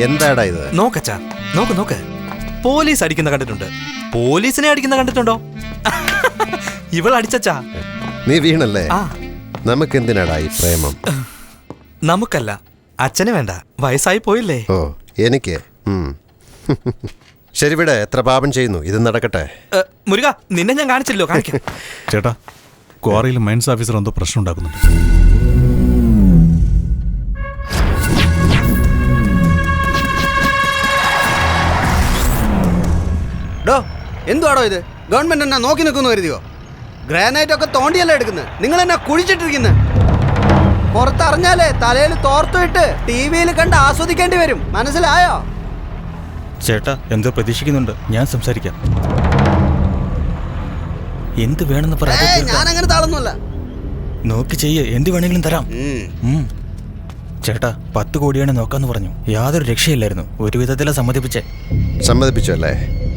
എന്താടാ ഇത്? നോക്കച്ചാ നോക്ക് നോക്ക്. പോലീസ് അടിക്കുന്ന കണ്ടിട്ടുണ്ട്. പോലീസിനെ അടിക്കുന്ന കണ്ടിട്ടുണ്ടോ? ഇവൾ അടിച്ചച്ചാ. നീ വീണല്ലേ? ആ. നമുക്കെന്തിനാടാ ഈ പ്രേമം? നമുക്കല്ല അച്ഛന് വേണ്ട. വയസ്സായി പോയില്ലേ? ഓ എനിക്ക്. ഉം. ശരി വിടെ എത്ര പാപം ചെയ്യുന്നു? ഇത് നടക്കട്ടെ. ഏ, മുരുക നിന്നെ ഞാൻ കാണിച്ചില്ലോ കാണിക്കാം. ചേട്ടാ ക്വാറിയിൽ മൈൻസ് ഓഫീസർ എന്തോ പ്രശ്നം ഉണ്ടാക്കുന്നുണ്ട്. എന്തുവാടോ ഇത്? ഗവൺമെന്റ് എന്നാ നോക്കി നിൽക്കുന്നു കരുതിയോ? ഗ്രാനൈറ്റ് ഒക്കെ തോണ്ടിയല്ല എടുക്കുന്നത് നിങ്ങൾ എന്നാ കുഴിച്ചിട്ടിരിക്കുന്നത് പുറത്തറിഞ്ഞാലേ തലയിൽ തോർത്തുവിട്ട് ടി വിയിൽ കണ്ട് ആസ്വദിക്കേണ്ടി വരും. മനസ്സിലായോ? ചേട്ടാ എന്തോ പ്രതീക്ഷിക്കുന്നുണ്ട്. ഞാൻ സംസാരിക്കാം. എന്ത് വേണമെന്ന് അങ്ങനെ താളൊന്നുമല്ല. നോക്കി ചെയ്യേ എന്ത് വേണമെങ്കിലും തരാം. ചേട്ടാ പത്ത് കോടിയാണ് നോക്കാന്ന് പറഞ്ഞു. യാതൊരു രക്ഷയില്ലായിരുന്നു. ഒരു വിധത്തിലാ സമ്മതിപ്പിച്ചേ. സമ്മതിപ്പിച്ചു അല്ലേ ഉം,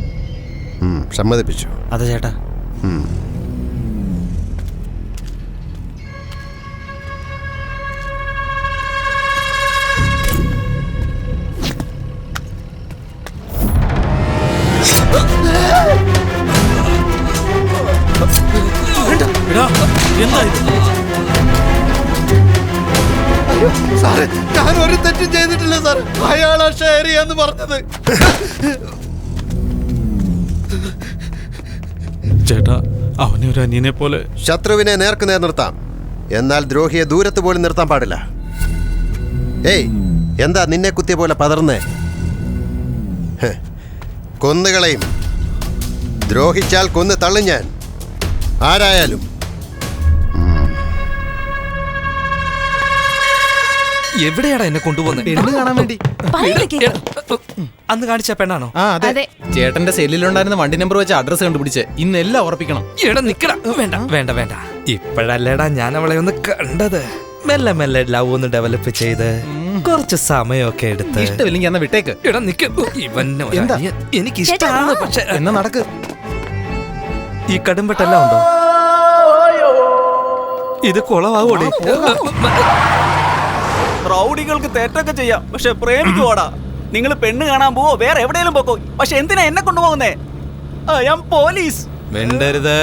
സമ്മതിപ്പിച്ചു. അതെ ചേട്ടാ. സാറേ ഞാൻ ഒരു തെറ്റും ചെയ്തിട്ടില്ല സാർ അയാളാ ഷെയർ ചെയ്യാന്ന് പറഞ്ഞത്. ചേട്ടാ അവനെ ഒരു അനിയനെ പോലെ. ശത്രുവിനെ നേർക്ക് നേർ നിർത്താം. എന്നാൽ ദ്രോഹിയെ ദൂരത്ത് പോലും നിർത്താൻ പാടില്ല. ഏയ് എന്താ നിന്നെ കുത്തിയ പോലെ പതർന്നേ കൊന്നുകളെയും. ദ്രോഹിച്ചാൽ കൊന്ന് തള്ളും ഞാൻ. ആരായാലും. എവിടെയാടാ എന്നെ കൊണ്ടുപോകുന്നത് കാണാൻ വേണ്ടി. അന്ന് കാണിച്ച പെണ്ണാണോ? അതെ. ചേട്ടന്റെ സെല്ലിലുണ്ടായിരുന്ന വണ്ടി നമ്പർ വെച്ച് അഡ്രസ് കണ്ടുപിടിച്ച് ഇന്ന് എല്ലാം ഉറപ്പിക്കണം. എടാ നിക്കടാ. വേണ്ട വേണ്ട വേണ്ട. ഇപ്പോഴല്ലേടാ ഞാൻ അവളെ ഒന്ന് കണ്ടത്. മെല്ലെ മെല്ലെ ലവ് ഒന്ന് ഡെവലപ്പ് ചെയ്ത് കുറച്ച് സമയമൊക്കെ എടുത്ത്. ഇഷ്ടമില്ലെങ്കിൽ എന്നാ വിട്ടേക്ക്. എടാ നിക്ക്. എനിക്ക് ഇഷ്ടമാണ് പക്ഷെ എന്നാ നടക്ക്? ഈ കടുംപെട്ടെല്ലാം ഉണ്ടോ? ഇത് കുളവാവോടെ? റൗഡികൾക്ക് തെറ്റൊക്കെ ചെയ്യാം പക്ഷെ പ്രേമിക്കുവാടാ. നിങ്ങൾ പെണ്ണ് കാണാൻ പോവോ? വേറെ എവിടെയെങ്കിലും പോക്കോ? പക്ഷെ എന്തിനാ എന്നെ കൊണ്ടുപോകുന്നേ? ഞാൻ പോലീസ്. മിണ്ടരുത്.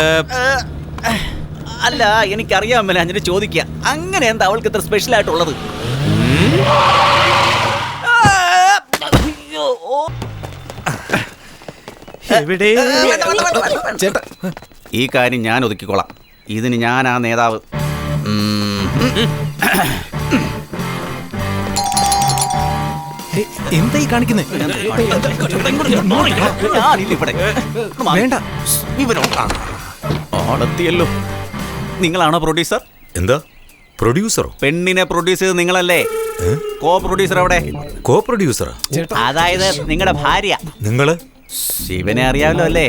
അല്ല എനിക്കറിയാൻ മേലെ അങ്ങനെ ചോദിക്കുക അങ്ങനെ എന്താ അവൾക്ക് ഇത്ര സ്പെഷ്യൽ ആയിട്ടുള്ളത്? എവിടെ? ചേട്ടാ. ഈ കാര്യം ഞാൻ ഒതുക്കിക്കോളാം ഇതിന് ഞാൻ ആ നേതാവ്. ഉം. എന്താ ഈ കാണിക്കുന്നേ? ഞാനില്ല ഇവിടെ വേണ്ട. ആളെത്തിയല്ലോ. നിങ്ങളാണോ പ്രൊഡ്യൂസർ? എന്താ? പ്രൊഡ്യൂസറോ? പെണ്ണിനെ പ്രൊഡ്യൂസ് ചെയ്ത് നിങ്ങളല്ലേ? കോ പ്രൊഡ്യൂസർ അവിടെ? കോ പ്രൊഡ്യൂസർ അതായത് നിങ്ങളുടെ ഭാര്യ. നിങ്ങൾ? ശിവനെ അറിയാമല്ലോ അല്ലേ?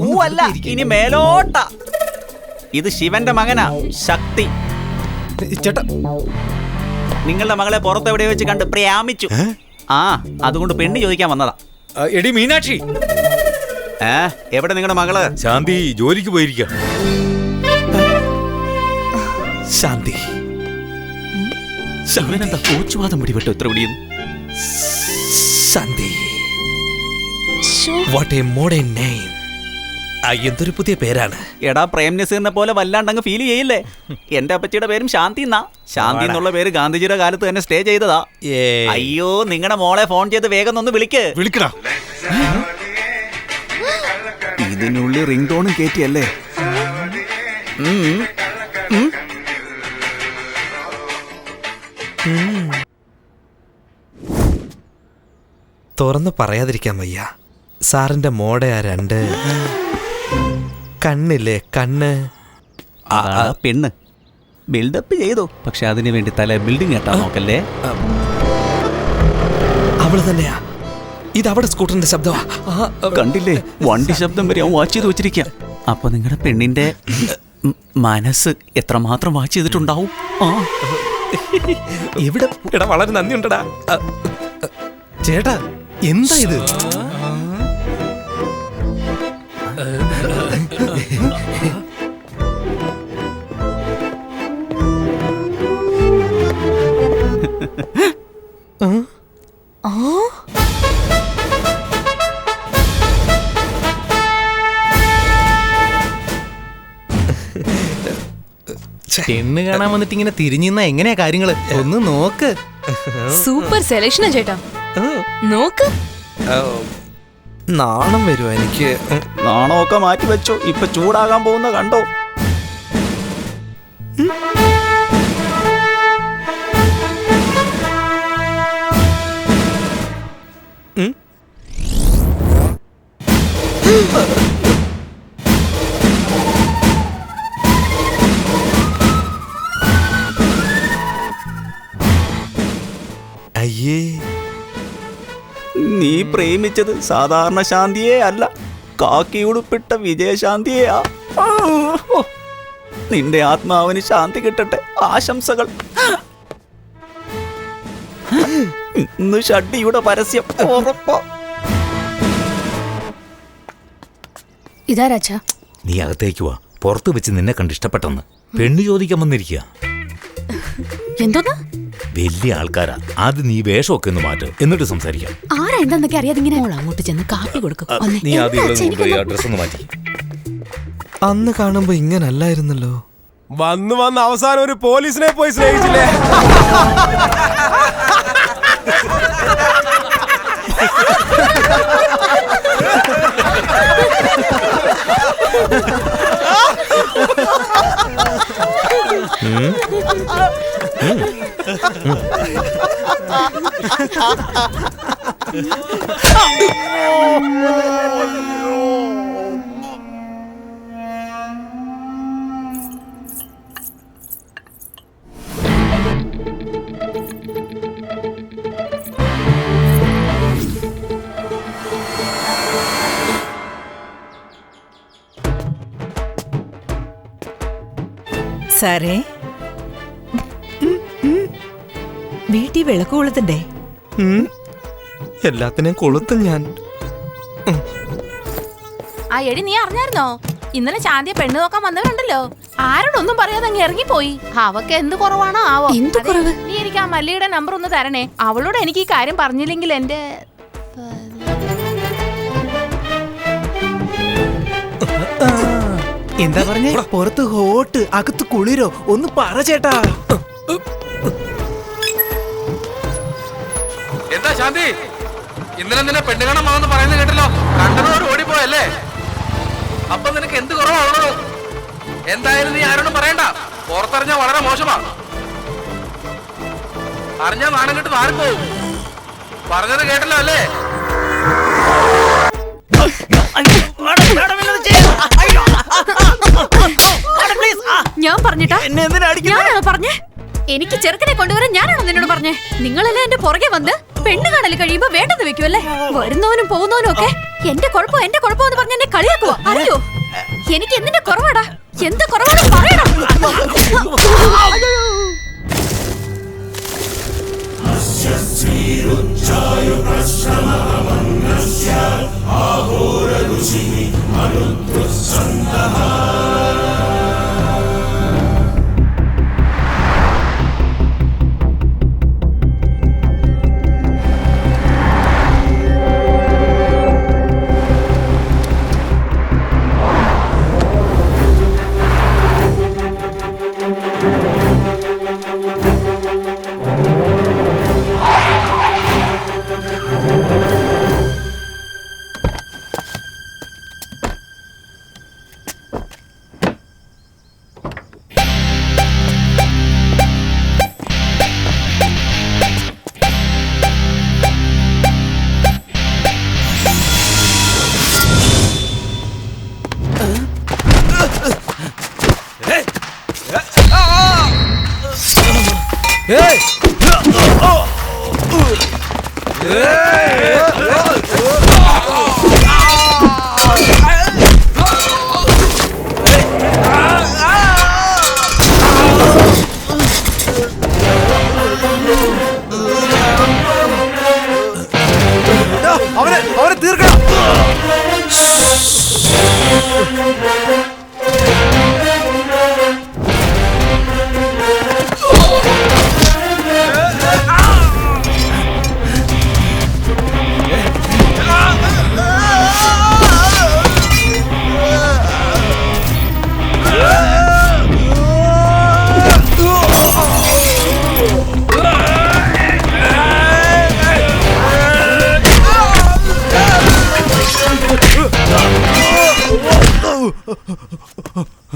ഊ അല്ല ഇനി മേലോട്ട. ഇത് ശിവന്റെ മകനാ. ശക്തി. ചേട്ടാ. നിങ്ങളുടെ മകളെ പുറത്തെവിടെ വെച്ച് കണ്ട് പ്രയാമിച്ചു ആ അതുകൊണ്ട് പെണ്ണ് ചോദിക്കാൻ വന്നതാ. എടി മീനാക്ഷി. ഏ എവിടെ നിങ്ങളുടെ മകൾ? ശാന്തി ജോലിക്ക് പോയിരിക്ക. ശാന്തി. ശവനെന്താ കോച്ചുവാദം പിടിപെട്ടു? എത്ര പിടിയും? Shanti. What a modern name എന്തൊരു പുതിയ പേരാണ്? എടാ പ്രേം നസീറിനെ പോലെ വല്ലാണ്ടങ്ങ് ഫീൽ ചെയ്യില്ലേ? എന്റെ അപ്പച്ചിയുടെ പേരും ശാന്തി എന്നാ. ശാന്തി എന്നുള്ള പേര് ഗാന്ധിജിയുടെ കാലത്ത് തന്നെ സ്റ്റേ ചെയ്തതാ. അയ്യോ നിങ്ങളുടെ മോളെ ഫോൺ ചെയ്ത് വേഗം ഒന്ന് വിളിക്ക്. വിളിക്കടാ. ഇതിനുള്ളിൽ റിംഗ് ടോണും കേറ്റിയല്ലേ. തുറന്ന് പറയാതിരിക്കാൻ വയ്യ. സാറിന്റെ മോടെ ആ രണ്ട് കണ്ണില്ലേ? കണ്ണ്. ആ പെണ്ണ്. ബിൽഡപ്പ് ചെയ്തു. പക്ഷെ അതിനു വേണ്ടി തല ബിൽഡിംഗ് കെട്ടാൻ നോക്കല്ലേ? അവൾ തന്നെയാ. ഇത് അവിടെ സ്കൂട്ടറിന്റെ ശബ്ദമാ. കണ്ടില്ലേ? വണ്ടി ശബ്ദം വരെ അവൻ വാച്ച് ചെയ്ത് വെച്ചിരിക്കാം. അപ്പൊ നിങ്ങളുടെ പെണ്ണിന്റെ മനസ്സ് എത്രമാത്രം വാച്ച് ചെയ്തിട്ടുണ്ടാവും? ആ. എവിടെ? എടാ വളരെ നന്ദിയുണ്ടടാ. ചേട്ടാ എന്താ ഇത്? പെണ്ണ് കാണാൻ വന്നിട്ട് ഇങ്ങനെ തിരിഞ്ഞിന്ന എങ്ങനെയാ കാര്യങ്ങൾ? ഒന്ന് നോക്ക്. സൂപ്പർ സെലക്ഷനാ ചേട്ടാ. നോക്ക്. നാണം വരുമോ എനിക്ക്? ഉം. നാണമൊക്കെ മാറ്റി വെച്ചോ. ഇപ്പൊ ചൂടാകാൻ പോകുന്ന കണ്ടോ? അയ്യേ പ്രേമിച്ചത് സാധാരണ ശാന്തിയെ അല്ല. കാക്കിയുടുപ്പിട്ട വിജയശാന്തിയെയാ ആ, നിന്റെ ആത്മാവിന് ശാന്തി കിട്ടട്ടെ. ആശംസകൾ. ഇന്ന് ഷഡ്ഡിയുടെ പരസ്യം. ഉറപ്പോ. ഇതാ രാജ. നീ അകത്തേക്ക് വാ. പുറത്ത് വെച്ച് നിന്നെ കണ്ട് ഇഷ്ടപ്പെട്ടെന്ന്. പെണ്ണ് ചോദിക്കാൻ വന്നിരിക്കുക എന്തോന്നാ? വലിയ ആൾക്കാരാ. അത് നീ വേഷമൊക്കെ ഒന്ന് മാറ്റ്. എന്നിട്ട് സംസാരിക്കാം. ആരാ എന്താന്നൊക്കെ അറിയാതെ ഇങ്ങനെ അങ്ങോട്ട് ചെന്ന് കാപ്പി കൊടുക്കും. നീ ആദ്യം ഇവിടെ നിന്ന് പോയി ആ ഡ്രസ് ഒന്ന് മാറ്റി. അന്ന് കാണുമ്പോ ഇങ്ങനല്ലായിരുന്നല്ലോ. വന്ന് വന്ന് അവസാനം ഒരു പോലീസിനെ പോയി സ്നേഹിച്ചില്ലേ? സാറേ വീട്ടിൽ വിളക്ക് കൊളുത്തണ്ടേ. എല്ലാത്തിനെയും കൊളുത്തും ഞാൻ. ആ എടി നീ അറിഞ്ഞായിരുന്നോ? ഇന്നലെ ശാന്തിയെ പെണ്ണ് നോക്കാൻ വന്നവരുണ്ടല്ലോ ആരോടൊന്നും പറയാതെ അങ്ങ് ഇറങ്ങിപ്പോയി. അവക്ക് എന്ത് കുറവാണോ ആവോ. അതെ, നീ എനിക്ക് ആ മല്ലിയുടെ നമ്പർ ഒന്ന് തരണേ. അവളോട് എനിക്ക് ഈ കാര്യം പറഞ്ഞില്ലെങ്കിൽ എന്റെ എന്താ പറഞ്ഞേ? പുറത്ത് ഹോട്ട് അകത്ത് കുളിരോ ഒന്ന് പറ ചേട്ടാ. ശാന്തി ഇന്നലെ നിന്നെ പെണ്ണുകാണം വന്നെന്ന് പറയുന്നത് കേട്ടല്ലോ. കണ്ടതോട് ഓടിപ്പോയല്ലേ? അപ്പൊ നിനക്ക് എന്ത് കുറവാണുള്ളത് എന്തായാലും നീ ആരോടും പറയണ്ട. പുറത്തറിഞ്ഞ വളരെ മോശമാ. അറിഞ്ഞാ നാണം കിട്ട് മാറിപ്പോവും പറഞ്ഞത് കേട്ടല്ലോ അല്ലേ? ഞാൻ പറഞ്ഞിട്ടാ? എന്നെ എന്തിനാ പറഞ്ഞേ? എനിക്ക് ചെറുക്കനെ കൊണ്ടുവരാൻ ഞാനാണോ നിന്നോട് പറഞ്ഞേ? നിങ്ങളെല്ലാം എന്റെ പുറകെ വന്ന് പെണ്ണ് കാണൽ കഴിയുമ്പോ വേണ്ടെന്ന് വെക്കുമല്ലേ വരുന്നവനും പോകുന്നവനും ഒക്കെ എന്റെ കുഴപ്പം എന്റെ കുഴപ്പം എന്ന് പറഞ്ഞ എന്നെ കളിയാക്കുവോ? അറിയോ? എനിക്ക് എന്തിന്റെ കുറവാടാ? എന്ത് കുറവാണ്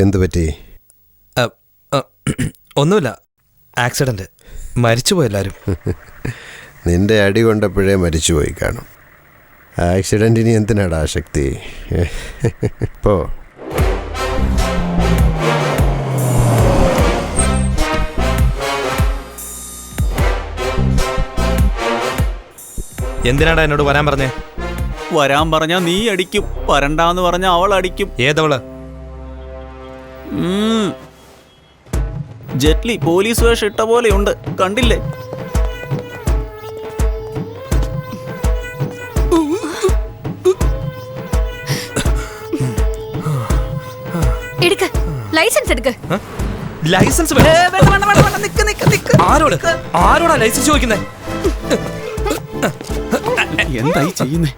എന്തു പറ്റി ഒന്നുമില്ല. ആക്സിഡന്റ്. മരിച്ചുപോയി എല്ലാരും. നിന്റെ അടി കൊണ്ടപ്പോഴേ മരിച്ചുപോയി കാണും. ആക്സിഡന്റിന് എന്തിനാടാ ശക്തി? പോ. എന്തിനാടാ എന്നോട് വരാൻ പറഞ്ഞേ? വരാൻ പറഞ്ഞാ നീ അടിക്കും. വരണ്ടാന്ന് പറഞ്ഞാ അവൾ അടിക്കും. ഏതവൾ. ജെറ്റ്ലി പോലീസ് വേഷം ഇട്ട പോലെയുണ്ട്. കണ്ടില്ലേ? എടുക്ക്. ലൈസൻസ് എടുക്ക്. ലൈസൻസ് ആരോട്? ആരോടാ ലൈസൻസ് ചോദിക്കുന്നേ? എന്തായി ചെയ്യുന്നേ?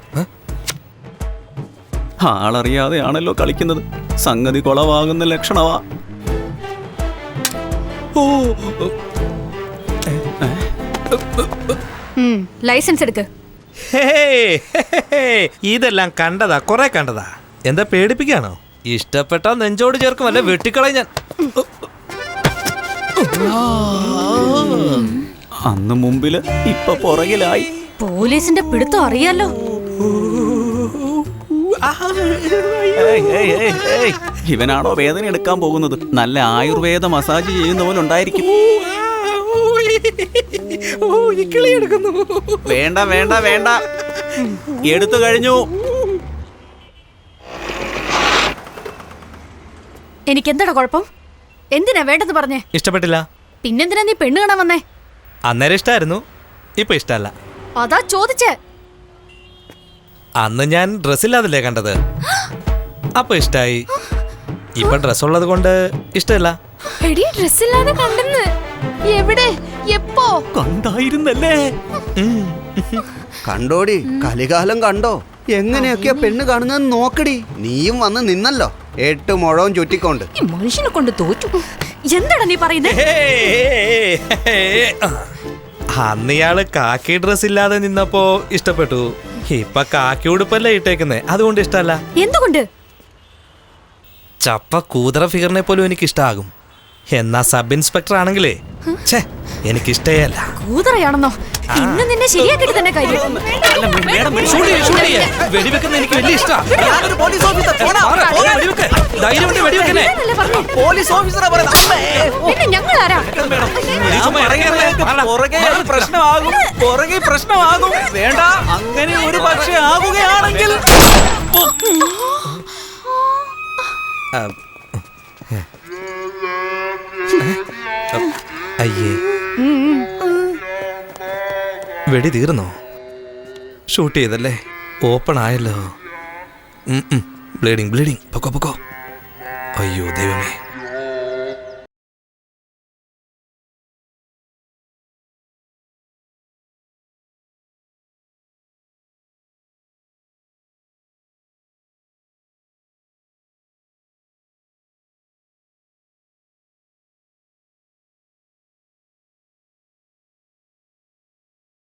ആളറിയാതെയാണല്ലോ കളിക്കുന്നത്. സംഗതി കൊളവാകുന്ന ലക്ഷണവാ. ലൈസൻസ് എടുക്ക്. ഇതെല്ലാം കണ്ടതാ കുറെ കണ്ടതാ. എന്താ പേടിപ്പിക്കാണോ ഇഷ്ടപ്പെട്ട നെഞ്ചോട് ചേർക്കും അല്ലെ? വെട്ടിക്കളയും ഞാൻ. അന്ന് മുമ്പിൽ ഇപ്പൊ പുറകിലായി. പോലീസിന്റെ പിടുത്തം അറിയാലോ. ഏയ്, ഏയ്, ഏയ്, ഏയ്. ഇവനാണോ വേദന എടുക്കാൻ പോകുന്നത്? നല്ല ആയുർവേദ മസാജ് ചെയ്യുന്ന പോലെ ഉണ്ടായിരിക്കും. വേണ്ട വേണ്ട വേണ്ട. എടുത്തു കഴിഞ്ഞു. എനിക്ക് എന്താടാ കുഴപ്പം? എന്തിനാ വേണ്ടെന്ന് പറഞ്ഞേ? ഇഷ്ടപ്പെട്ടില്ല. പിന്നെന്തിനാ നീ പെണ്ണ് കാണാൻ വന്നേ? അന്നേരം ഇഷ്ടായിരുന്നു. ഇപ്പൊ ഇഷ്ടല്ല അതാ ചോദിച്ചേ. അന്ന് ഞാൻ ഡ്രസ്സില്ലാതല്ലേ കണ്ടത്. അപ്പൊ ഇഷ്ടായി. ഇപ്പൊ ഡ്രസ് ഉള്ളത് കൊണ്ട് ഇഷ്ടമല്ല എടി ഡ്രസ്സില്ലാതെ കണ്ടെന്ന്. എവിടെ? എപ്പോ? കണ്ടായിരുന്നല്ലേ? കണ്ടോടി കലികാലം കണ്ടോ? എങ്ങനെയൊക്കെയാ പെണ്ണ് കാണുന്നത് നോക്കടി. നീയും വന്ന് നിന്നല്ലോ. എട്ട് മുഴവും ചുറ്റിക്കൊണ്ട്. മനുഷ്യനെ കൊണ്ട് തോറ്റു. എന്താണ് നീ പറയുന്നേ? അന്ന് ഇയാൾ കാക്കി ഡ്രസ് ഇല്ലാതെ നിന്നപ്പോ ഇഷ്ടപ്പെട്ടു. ഇപ്പൊ കാക്കി ഉടുപ്പല്ലേ ഇട്ടേക്കുന്നേ? അതുകൊണ്ട് ഇഷ്ടല്ല. എന്തുകൊണ്ട്? ചപ്പ കൂതറ ഫിഗറിനെ പോലും എനിക്ക് ഇഷ്ടാകും എന്നാ സബ് ഇൻസ്പെക്ടർ ആണെങ്കിലേ? ഛേ എനിക്ക് ഇഷ്ടയല്ല കൂതറയാണെന്നോ ഇന്ന് നിന്നെ ശരിയാക്കിട്ട് തന്നെ കാര്യം. വെടിവെക്കുന്ന എനിക്ക് വലിയ ഇഷ്ടമാണ് ഞാനല്ലേ പറഞ്ഞേ? പോലീസ് ഓഫീസറാ പിന്നെ ഞങ്ങൾ ആരാ പുറകെ അത് പ്രശ്നമാകും പുറകെ പ്രശ്നമാകും. വേണ്ട അങ്ങനെ ഒരു പക്ഷേ ആകുകയാണെങ്കിൽ അയ്യേ. വെടി തീർന്നോ? ഷൂട്ട് ചെയ്തല്ലേ? ഓപ്പൺ ആയല്ലോ. Bleeding bleeding. പൊക്കോ പൊക്കോ. അയ്യോ ദൈവമേ.